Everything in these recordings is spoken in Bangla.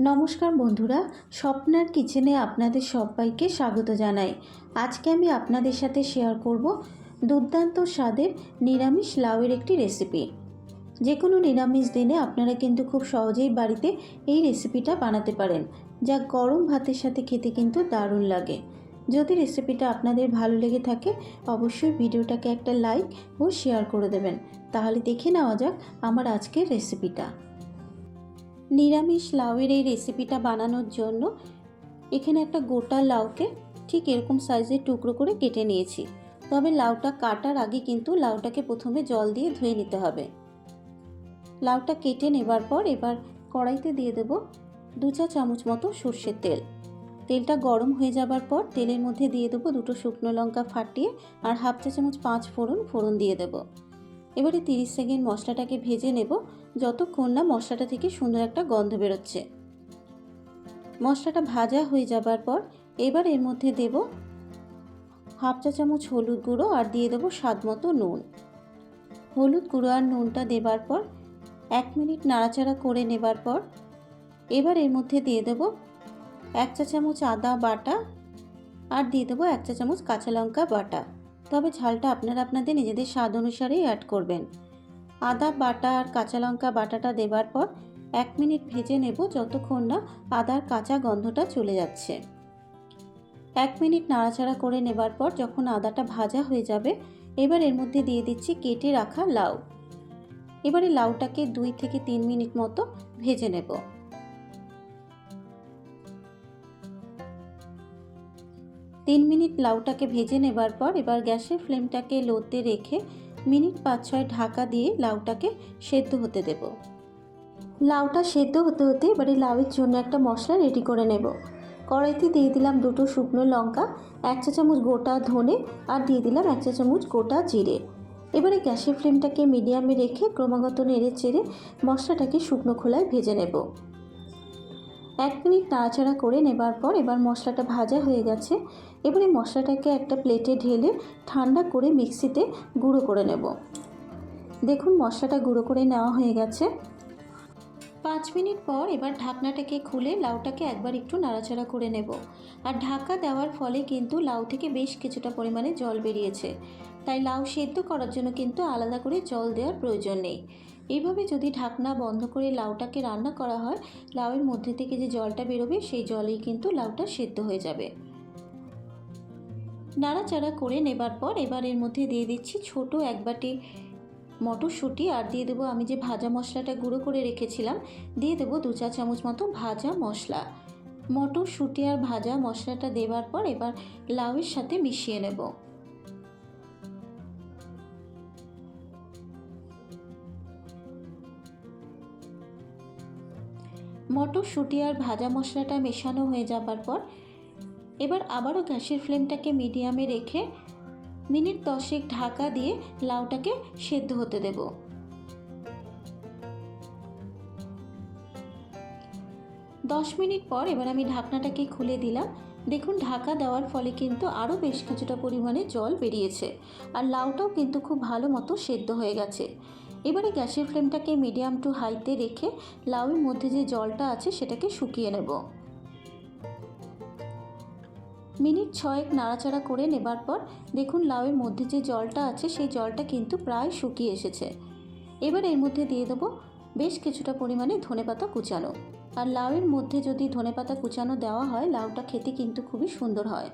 নমস্কার বন্ধুরা, স্বপ্নার কিচেনে আপনাদের সবাইকে স্বাগত জানাই। আজকে আমি আপনাদের সাথে শেয়ার করব দুর্দান্ত স্বাদের নিরামিষ লাউয়ের একটি রেসিপি যে কোনো নিরামিষ দিনে আপনারা কিন্তু খুব সহজেই বাড়িতে এই রেসিপিটা বানাতে পারেন, যা গরম ভাতের সাথে খেতে কিন্তু দারুণ লাগে। যদি রেসিপিটা আপনাদের ভালো লেগে থাকে, অবশ্যই ভিডিওটাকে একটা লাইক ও শেয়ার করে দেবেন। তাহলে দেখে নেওয়া যাক আমার আজকের রেসিপিটা নিরামিষ লাউয়ের এই রেসিপিটা বানানোর জন্য এখানে একটা গোটা লাউকে ঠিক এরকম সাইজের টুকরো করে কেটে নিয়েছি। তবে লাউটা কাটার আগে কিন্তু লাউটাকে প্রথমে জল দিয়ে ধুয়ে নিতে হবে। লাউটা কেটে নেবার পর এবার কড়াইতে দিয়ে দেব দু চা চামচ মতো সর্ষের তেল। তেলটা গরম হয়ে যাবার পর তেলের মধ্যে দিয়ে দেবো দুটো শুকনো লঙ্কা ফাটিয়ে আর হাফ চা চামচ পাঁচ ফোড়ন ফোড়ন দিয়ে দেবো। এবারে তিরিশ সেকেন্ড মশলাটাকে ভেজে নেব, যতক্ষণ না মশলাটা থেকে সুন্দর একটা গন্ধ বেরোচ্ছে। মশলাটা ভাজা হয়ে যাবার পর এবার এর মধ্যে দেব হাফ চা চামচ হলুদ গুঁড়ো আর দিয়ে দেবো স্বাদ মতো নুন। হলুদ গুঁড়ো আর নুনটা দেবার পর এক মিনিট নাড়াচাড়া করে নেবার পর এবার এর মধ্যে দিয়ে দেব এক চা চামচ আদা বাটা আর দিয়ে দেবো এক চা চামচ কাঁচা লঙ্কা বাটা। তবে ঝালটা আপনারা আপনাদের নিজেদের স্বাদ অনুসারেই অ্যাড করবেন। আদা, বাটা আর কাঁচা লঙ্কা বাটাটা দেবার পর এক মিনিট ভেজে নেব যতক্ষণ না আদার কাঁচা গন্ধটা চলে যাচ্ছে। এক মিনিট নাড়াচাড়া করে নেবার পর যখন আদাটা ভাজা হয়ে যাবে, এবার এর মধ্যে দিয়ে দিচ্ছি কেটে রাখা লাউ। এবারে লাউটাকে দুই থেকে তিন মিনিট মতো ভেজে নেব। তিন মিনিট লাউটাকে ভেজে নেবার পর এবার গ্যাসের ফ্লেমটাকে লোতে রেখে মিনিট পাঁচ ছয় ঢাকা দিয়ে লাউটাকে সেদ্ধ হতে দেব। লাউটা সেদ্ধ হতে হতে এবারে লাউয়ের জন্য একটা মশলা রেডি করে নেব। কড়াইতে দিয়ে দিলাম দুটো শুকনো লঙ্কা, এক চা চামচ গোটা ধনে আর দিয়ে দিলাম এক চা চামচ গোটা জিরে। এবারে গ্যাসের ফ্লেমটাকে মিডিয়ামে রেখে ক্রমাগত নেড়ে চেড়ে মশলাটাকে শুকনো খোলায় ভেজে নেব। এক মিনিট নাড়াচাড়া করে নেবার পর এবার মশলাটা ভাজা হয়ে গেছে। এবারে মশলাটাকে একটা প্লেটে ঢেলে ঠান্ডা করে মিক্সিতে গুঁড়ো করে নেব। দেখুন, মশলাটা গুঁড়ো করে নেওয়া হয়ে গেছে। পাঁচ মিনিট পর এবার ঢাকনাটাকে খুলে লাউটাকে একবার একটু নাড়াচাড়া করে নেব। আর ঢাকা দেওয়ার ফলে কিন্তু লাউ থেকে বেশ কিছুটা পরিমাণে জল বেরিয়েছে। তাই লাউ সেদ্ধ করার জন্য কিন্তু আলাদা করে জল দেওয়ার প্রয়োজন নেই। এইভাবে যদি ঢাকনা বন্ধ করে লাউটাকে রান্না করা হয়, লাউয়ের মধ্যে থেকে যে জলটা বেরোবে, সেই জলেই কিন্তু লাউটা সেদ্ধ হয়ে যাবে। নাড়াচাড়া করে নেবার পর এবার এর মধ্যে দিয়ে দিচ্ছি ছোট এক বাটি মটরশুঁটি আর দিয়ে দেবো আমি যে ভাজা মশলাটা গুঁড়ো করে রেখেছিলাম, দিয়ে দেবো দু চা চামচ মতো ভাজা মশলা। মটরশুঁটি আর ভাজা মশলাটা দেবার পর এবার লাউয়ের সাথে মিশিয়ে নেব। মটরশুঁটি আর ভাজা মশলাটা মেশানো হয়ে যাবার পর এবার আবারও গ্যাসের ফ্লেমটাকে মিডিয়ামে রেখে মিনিট দশেক ঢাকা দিয়ে লাউটাকে সেদ্ধ হতে দেব। দশ মিনিট পর এবার আমি ঢাকনাটাকে খুলে দিলাম। দেখুন, ঢাকা দেওয়ার ফলে কিন্তু আরও বেশ কিছুটা পরিমাণে জল বেরিয়েছে আর লাউটাও কিন্তু খুব ভালো মতো সেদ্ধ হয়ে গেছে। এবারে গ্যাসের ফ্লেমটাকে মিডিয়াম টু হাইতে রেখে লাউয়ের মধ্যে যে জলটা আছে সেটাকে শুকিয়ে নেব। মিনিট ছয়েক নাড়াচাড়া করে নেবার পর দেখুন লাউয়ের মধ্যে যে জলটা আছে সেই জলটা কিন্তু প্রায় শুকিয়ে এসেছে। এবার এর মধ্যে দিয়ে দেবো বেশ কিছুটা পরিমাণে ধনেপাতা কুচানো। আর লাউয়ের মধ্যে যদি ধনেপাতা কুচানো দেওয়া হয়, লাউটা খেতে কিন্তু খুবই সুন্দর হয়।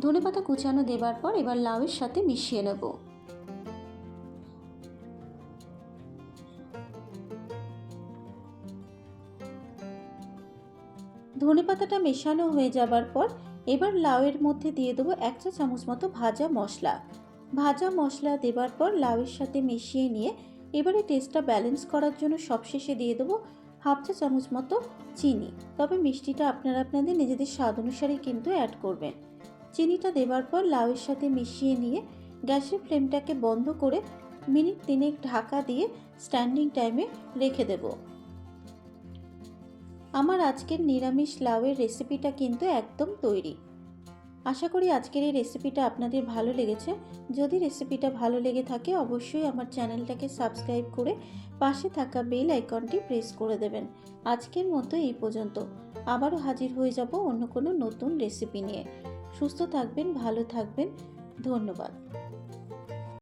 ধনেপাতা কুচানো দেবার পর এবার লাউয়ের সাথে মিশিয়ে নেব। ধনেপাতাটা মেশানো হয়ে যাবার পর এবার লাউয়ের মধ্যে দিয়ে দেবো এক চা চামচ মতো ভাজা মশলা। ভাজা মশলা দেবার পর লাউয়ের সাথে মিশিয়ে নিয়ে এবারে টেস্টটা ব্যালেন্স করার জন্য সবশেষে দিয়ে দেবো হাফ চা চামচ মতো চিনি। তবে মিষ্টিটা আপনারা আপনাদের নিজেদের স্বাদ অনুসারে কিন্তু অ্যাড করবেন। চিনিটা দেবার পর লাউয়ের সাথে মিশিয়ে নিয়ে গ্যাসের ফ্লেমটাকে বন্ধ করে মিনিট তিনেক ঢাকা দিয়ে স্ট্যান্ডিং টাইমে রেখে দেবো। আমার আজকের নিরামিষ লাউয়ের রেসিপিটা কিন্তু একদম তৈরি। আশা করি আজকের এই রেসিপিটা আপনাদের ভালো লেগেছে। যদি রেসিপিটা ভালো লেগে থাকে, অবশ্যই আমার চ্যানেলটাকে সাবস্ক্রাইব করে পাশে থাকা বেল আইকনটি প্রেস করে দেবেন। আজকের মতো এই পর্যন্ত। আবারও হাজির হয়ে যাব অন্য কোনো নতুন রেসিপি নিয়ে। সুস্থ থাকবেন, ভালো থাকবেন। ধন্যবাদ।